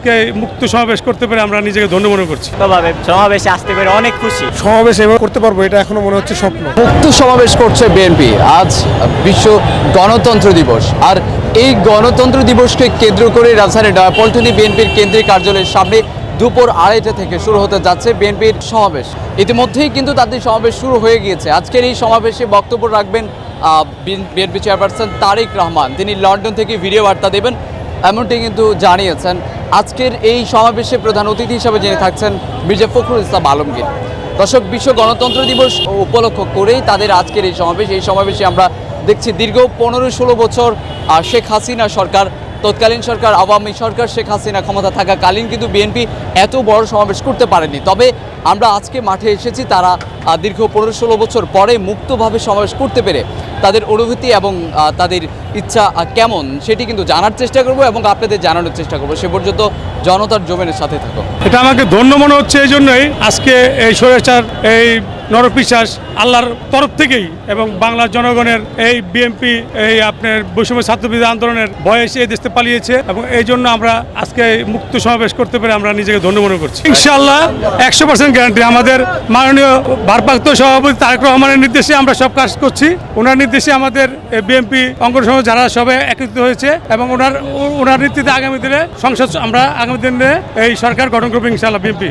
আজকে মুক্ত সমাবেশ করতে পেরে আমরা নিজেকে ধন্য মনে করছি। সমাবেশে আসতে পেরে অনেক খুশি। সমাবেশ এভাবে করতে পারব এটা এখনও মনে হচ্ছে স্বপ্ন। মুক্ত সমাবেশ করছে বিএনপি। আজ বিশ্ব গণতন্ত্র দিবস। আর এই গণতন্ত্র দিবসকে কেন্দ্র করে রাজধানীর নয়াপল্টনী বিএনপির কেন্দ্রীয় কার্যালয়ের সামনে দুপুর আড়াইটা থেকে শুরু হতে যাচ্ছে বিএনপির সমাবেশ। ইতিমধ্যেই কিন্তু তাদের সমাবেশ শুরু হয়ে গিয়েছে। আজকের এই সমাবেশে বক্তব্য রাখবেন বিএনপি চেয়ারপারসন তারেক রহমান। তিনি লন্ডন থেকে ভিডিও বার্তা দেবেন এমনটি কিন্তু জানিয়েছেন। আজকের এই সমাবেশে প্রধান অতিথি হিসাবে যিনি থাকছেন মির্জা ফখরুল ইসলাম আলমগীর। দর্শক, বিশ্ব গণতন্ত্র দিবস উপলক্ষ করেই তাদের আজকের এই সমাবেশ। এই সমাবেশে আমরা দেখছি দীর্ঘ পনেরো ষোলো বছর শেখ হাসিনা সরকার তৎকালীন সরকার, আওয়ামী সরকার, শেখ হাসিনা ক্ষমতা থাকাকালীন কিন্তু বিএনপি এত বড় সমাবেশ করতে পারেনি। তবে আমরা আজকে মাঠে এসেছি, তারা দীর্ঘ পনেরো ষোলো বছর পরে মুক্তভাবে সমাবেশ করতে পেরে তাদের অনুভূতি এবং তাদের ইচ্ছা কেমন সেটি কিন্তু জানার চেষ্টা করব এবং আপনাদের জানানোর চেষ্টা করব। সে পর্যন্ত জনতার জমিনের সাথে থাকো এটা আমাকে ধন্য মনে হচ্ছে, এই জন্যই আজকে এই স্বৈরাচার, এই নরপিশ্বাস আল্লাহর তরফ থেকেই এবং বাংলার জনগণের এই বিএনপি, এই আপনার বৈষম্য ছাত্রবিরোধী আন্দোলনের বয়স এই দেশে পালিয়েছে এবং এই জন্য আমরা আজকে মুক্ত সমাবেশ করতে পেরে আমরা নিজেকে ধন্য মনে করছি। ইনশাআল্লাহ একশো পার্সেন্ট গ্যারান্টি আমাদের মাননীয় ভারপ্রাপ্ত সভাপতি তারেক রহমানের নির্দেশে আমরা সব কাজ করছি। ওনার নির্দেশে আমাদের বিএনপি অঙ্গ সমাজ যারা সবে একত্রিত হয়েছে এবং ওনার ওনার নেতৃত্বে আগামী দিনে সংসদ, আমরা আগামী দিনে এই সরকার গঠন করব ইনশাআল্লাহ বিএনপি।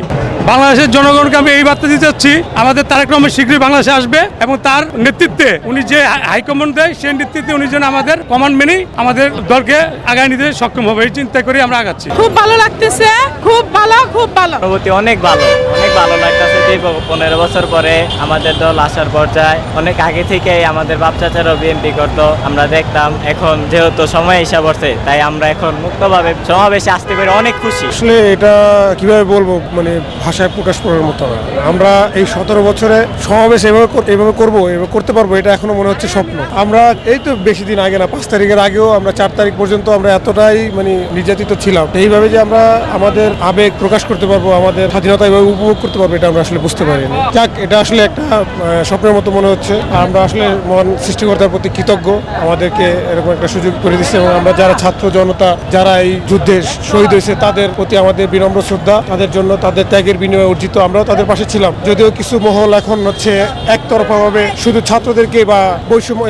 বাংলাদেশের জনগণকে আমি এই বার্তা দিতে চাচ্ছি, আমাদের তারেক রহমান শীঘ্রই বাংলাদেশে আসবে এবং তার নেতৃত্বে উনি যে হাই- হাইকমান্ড দেয় সেই নেতৃত্বে উনি যেন আমাদের কমান্ড মেনেই আমাদের দলকে আগায় নিতে সক্ষম হবে এই চিন্তা করে আমরা আগাচ্ছি। খুব ভালো লাগতেছে খুব ভালো খুব ভালো। অনুভূতি অনেক ভালো অনেক ভালো লাগতেছে। যে পনেরো বছর পরে আমাদের দল আসার পর্যায়ে অনেক আগে থেকেই আমাদের বাপ চাচারও বিএনপি করতো আমরা দেখতাম। এখন যেহেতু সময় হিসাব হচ্ছে তাই আমরা এখন মুক্তভাবে সমাবেশে আসতে পেরে অনেক খুশি। আসলে এটা কীভাবে বলব মানে ভাষায় প্রকাশ করার মতো আমরা এই সতেরো বছরে সমাবেশ এভাবে এভাবে করব, এভাবে করতে পারব, এটা এখনও মনে হচ্ছে স্বপ্ন। আমরা এই তো বেশি দিন আগে না, পাঁচ তারিখের আগেও আমরা চার তারিখ পর্যন্ত আমরা এতটাই মানে নির্যাতিত ছিলাম। এইভাবে যে আমরা আমাদের আবেগ প্রকাশ করতে পারব, আমাদের স্বাধীনতা এভাবে উপভোগ করতে পারব, এটা আমরা আসলে বুঝতে পারিনি। যাক, এটা আসলে একটা স্বপ্নের মতো মনে হচ্ছে। আমরা আসলে মহান সৃষ্টিকর্তার প্রতি কৃতজ্ঞ। আমাদেরকে এরকম একটা সুযোগ করে দিচ্ছে এবং আমরা যারা ছাত্র জনতা, যারা এই যুদ্ধে শহীদ হয়েছে, তাদের প্রতি আমাদের বিনম্র শ্রদ্ধা, তাদের জন্য তাদের ত্যাগের বিনিময়ে অর্জিত আমরাও তাদের পাশে ছিলাম। যদিও কিছু মহল এখন হচ্ছে একতরফা ভাবে শুধু ছাত্রদেরকে বা বৈষম্য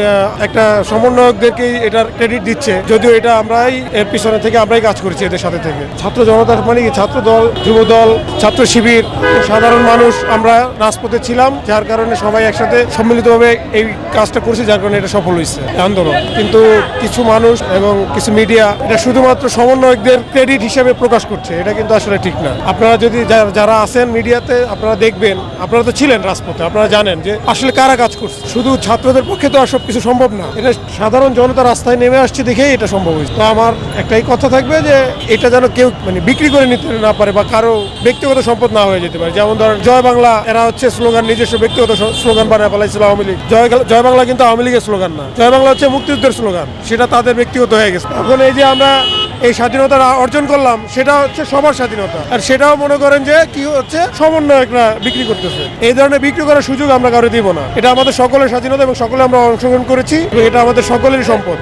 একটা সমন্বয়কদেরকেই এটার ক্রেডিট দিচ্ছে। যদিও এটা আমরাই, এর পিছনে থেকে আমরাই কাজ করেছি এদের সাথে থেকে। ছাত্র জনতার মানে কি? ছাত্র দল, যুব দল, ছাত্র শিবির, সাধারণ মানুষ, আমরা রাজপথে ছিলাম, যার কারণে সবাই একসাথে সম্মিলিতভাবে এই কাজটা করছি, যার কারণে এটা সফল হয়েছে আন্দোলন। কিন্তু কিছু মানুষ এবং কিছু মিডিয়া এটা শুধুমাত্র সমন্বয়কদের ক্রেডিট হিসেবে প্রকাশ করছে, এটা কিন্তু আসলে ঠিক না। আপনারা যদি, যারা আছেন মিডিয়াতে আপনারা দেখবেন, আপনারা তো ছিলেন রাজপথে। আপনারা জানেন যে আসলে কারা কাজ করছে? শুধু ছাত্রদের পক্ষে তো আর সবকিছু সম্ভব না। এটা সাধারণ জনতা রাস্তায় নেমে আসছে দেখেই এটা সম্ভব হয়েছে। তো আমার একটাই কথা থাকবে যে এটা যেন কেউ মানে বিক্রি করে নিতে না পারে বা কারও ব্যক্তিগত সম্পদ না হয়ে যেতে পারে। যেমন ধরেন, জয় বাংলা, এরা হচ্ছে স্লোগান, নিজস্ব ব্যক্তিগত স্লোগান বানায় ফেলাইছিল আওয়ামী লীগ। জয় জয় বাংলা কিন্তু আওয়ামী লীগের স্লোগান না। জয় বাংলা হচ্ছে মুক্তিযুদ্ধের স্লোগান। সেটা তাদের ব্যক্তিগত হয়ে গেছে। এখন এই যে আমরা এই স্বাধীনতা অর্জন করলাম, সেটা হচ্ছে সবার স্বাধীনতা। আর সেটাও মনে করেন যে কি হচ্ছে? সমন্বয়করা বিক্রি করতেছে। এই ধরনের বিক্রি করার সুযোগ আমরা কারও দিব না। এটা আমাদের সকলের স্বাধীনতা এবং সকলে আমরা অংশগ্রহণ করেছি এটা আমাদের সকলেরই সম্পদ।